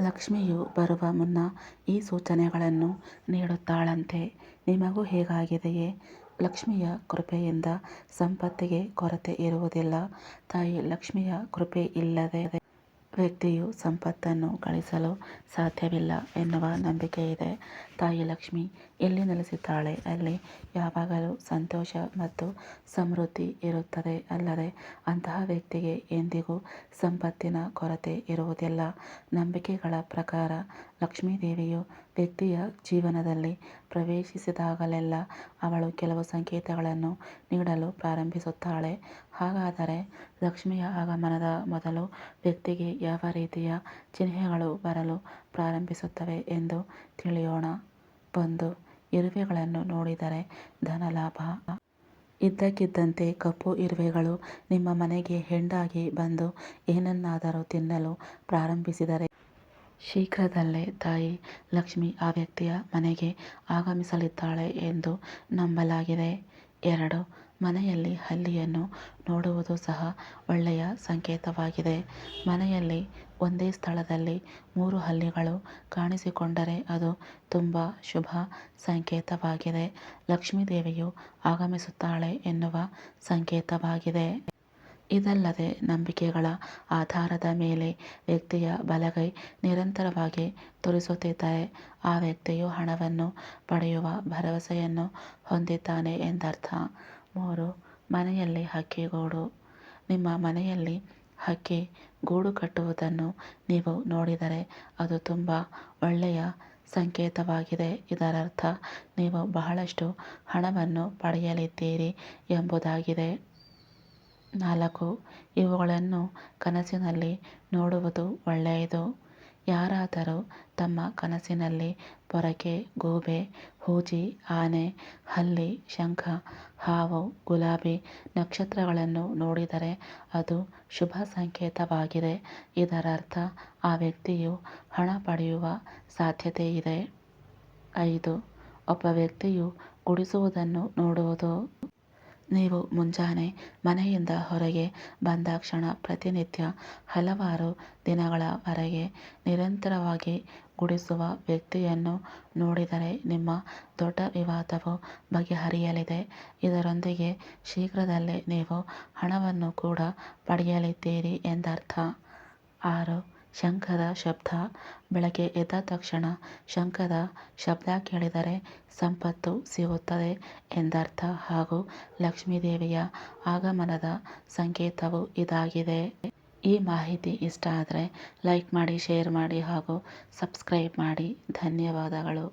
ಲಕ್ಷ್ಮಿಯು ಬರುವ ಮುನ್ನ ಈ ಸೂಚನೆಗಳನ್ನು ನೀಡುತ್ತಾಳಂತೆ. ನಿಮಗೂ ಹೀಗಾಗಿದೆಯೇ? ಲಕ್ಷ್ಮಿಯ ಕೃಪೆಯಿಂದ ಸಂಪತ್ತಿಗೆ ಕೊರತೆ ಇರುವುದಿಲ್ಲ. ತಾಯಿ ಲಕ್ಷ್ಮಿಯ ಕೃಪೆ ಇಲ್ಲದೆ ವ್ಯಕ್ತಿಯು ಸಂಪತ್ತನ್ನು ಗಳಿಸಲು ಸಾಧ್ಯವಿಲ್ಲ ಎನ್ನುವ ನಂಬಿಕೆಯಿದೆ. ತಾಯಿ ಲಕ್ಷ್ಮಿ ಎಲ್ಲಿ ನೆಲೆಸಿದ್ದಾಳೆ ಅಲ್ಲಿ ಯಾವಾಗಲೂ ಸಂತೋಷ ಮತ್ತು ಸಮೃದ್ಧಿ ಇರುತ್ತದೆ ಅಲ್ಲದೆ ಅಂತಹ ವ್ಯಕ್ತಿಗೆ ಎಂದಿಗೂ ಸಂಪತ್ತಿನ ಕೊರತೆ ಇರುವುದಿಲ್ಲ. ನಂಬಿಕೆಗಳ ಪ್ರಕಾರ ಲಕ್ಷ್ಮೀದೇವಿಯು ವ್ಯಕ್ತಿಯ ಜೀವನದಲ್ಲಿ ಪ್ರವೇಶಿಸಿದಾಗಲೆಲ್ಲ ಅವಳು ಕೆಲವು ಸಂಕೇತಗಳನ್ನು ನೀಡಲು ಪ್ರಾರಂಭಿಸುತ್ತಾಳೆ. ಹಾಗಾದರೆ ಲಕ್ಷ್ಮಿಯ ಆಗಮನದ ಮೊದಲು ವ್ಯಕ್ತಿಗೆ ಯಾವ ರೀತಿಯ ಚಿಹ್ನೆಗಳು ಬರಲು ಪ್ರಾರಂಭಿಸುತ್ತವೆ ಎಂದು ತಿಳಿಯೋಣ. ಒಂದು, ಇರುವೆಗಳನ್ನು ನೋಡಿದರೆ ಧನಲಾಭ. ಇದ್ದಕ್ಕಿದ್ದಂತೆ ಕಪ್ಪು ಇರುವೆಗಳು ನಿಮ್ಮ ಮನೆಗೆ ಹೆಂಡಾಗಿ ಬಂದು ಏನನ್ನಾದರೂ ತಿನ್ನಲು ಪ್ರಾರಂಭಿಸಿದರೆ ಶೀಘ್ರದಲ್ಲೇ ತಾಯಿ ಲಕ್ಷ್ಮಿ ಆ ವ್ಯಕ್ತಿಯ ಮನೆಗೆ ಆಗಮಿಸಲಿದ್ದಾಳೆ ಎಂದು ನಂಬಲಾಗಿದೆ. ಎರಡು, ಮನೆಯಲ್ಲಿ ಹಲ್ಲಿಯನ್ನು ನೋಡುವುದು ಸಹ ಒಳ್ಳೆಯ ಸಂಕೇತವಾಗಿದೆ. ಮನೆಯಲ್ಲಿ ಒಂದೇ ಸ್ಥಳದಲ್ಲಿ ಮೂರು ಹಲ್ಲಿಗಳು ಕಾಣಿಸಿಕೊಂಡರೆ ಅದು ತುಂಬ ಶುಭ ಸಂಕೇತವಾಗಿದೆ. ಲಕ್ಷ್ಮೀದೇವಿಯು ಆಗಮಿಸುತ್ತಾಳೆ ಎನ್ನುವ ಸಂಕೇತವಾಗಿದೆ. ಇದಲ್ಲದೆ ನಂಬಿಕೆಗಳ ಆಧಾರದ ಮೇಲೆ ವ್ಯಕ್ತಿಯ ಬಲಗೈ ನಿರಂತರವಾಗಿ ತುರಿಸುತ್ತಿದ್ದರೆ ಆ ವ್ಯಕ್ತಿಯು ಹಣವನ್ನು ಪಡೆಯುವ ಭರವಸೆಯನ್ನು ಹೊಂದಿದ್ದಾನೆ ಎಂದರ್ಥ. ಮೂರು, ಮನೆಯಲ್ಲಿ ಹಕ್ಕಿಗೂಡು. ನಿಮ್ಮ ಮನೆಯಲ್ಲಿ ಹಕ್ಕಿ ಗೂಡು ಕಟ್ಟುವುದನ್ನು ನೀವು ನೋಡಿದರೆ ಅದು ತುಂಬ ಒಳ್ಳೆಯ ಸಂಕೇತವಾಗಿದೆ. ಇದರರ್ಥ, ನೀವು ಬಹಳಷ್ಟು ಹಣವನ್ನು ಪಡೆಯಲಿದ್ದೀರಿ ಎಂಬುದಾಗಿದೆ. ನಾಲ್ಕು, ಇವುಗಳನ್ನು ಕನಸಿನಲ್ಲಿ ನೋಡುವುದು ಒಳ್ಳೆಯದು. ಯಾರಾದರೂ ತಮ್ಮ ಕನಸಿನಲ್ಲಿ ಪೊರಕೆ, ಗೂಬೆ, ಹೂಜಿ, ಆನೆ, ಹಲ್ಲಿ, ಶಂಖ, ಹಾವು, ಗುಲಾಬಿ ನಕ್ಷತ್ರಗಳನ್ನು ನೋಡಿದರೆ ಅದು ಶುಭ ಸಂಕೇತವಾಗಿದೆ. ಇದರರ್ಥ, ಆ ವ್ಯಕ್ತಿಯು ಹಣ ಪಡೆಯುವ ಸಾಧ್ಯತೆಯಿದೆ. ಐದು, ಒಬ್ಬ ವ್ಯಕ್ತಿಯು ಗುಡಿಸುವುದನ್ನು ನೋಡುವುದು. ನೀವು ಮುಂಜಾನೆ ಮನೆಯಿಂದ ಹೊರಗೆ ಬಂದಾಕ್ಷಣ ಪ್ರತಿನಿತ್ಯ ಹಲವಾರು ದಿನಗಳವರೆಗೆ ನಿರಂತರವಾಗಿ ಗುಡಿಸುವ ವ್ಯಕ್ತಿಯನ್ನು ನೋಡಿದರೆ ನಿಮ್ಮ ದೊಡ್ಡ ವಿವಾದವು ಬಗೆಹರಿಯಲಿದೆ. ಇದರೊಂದಿಗೆ ಶೀಘ್ರದಲ್ಲೇ ನೀವು ಹಣವನ್ನು ಕೂಡ ಪಡೆಯಲಿದ್ದೀರಿ ಎಂದರ್ಥ. ಆರು ಶಂಖದ ಶಬ್ದ ಬೆಳಗ್ಗೆ ಎದ್ದ ತಕ್ಷಣ ಶಂಖದ ಶಬ್ದ ಕೇಳಿದರೆ ಸಂಪತ್ತು ಸಿಗುತ್ತದೆ ಎಂದರ್ಥ ಹಾಗೂ ಲಕ್ಷ್ಮೀದೇವಿಯ ಆಗಮನದ ಸಂಕೇತವೂ ಇದಾಗಿದೆ. ಈ ಮಾಹಿತಿ ಇಷ್ಟ ಆದರೆ ಲೈಕ್ ಮಾಡಿ, ಶೇರ್ ಮಾಡಿ ಹಾಗೂ ಸಬ್ಸ್ಕ್ರೈಬ್ ಮಾಡಿ. ಧನ್ಯವಾದಗಳು.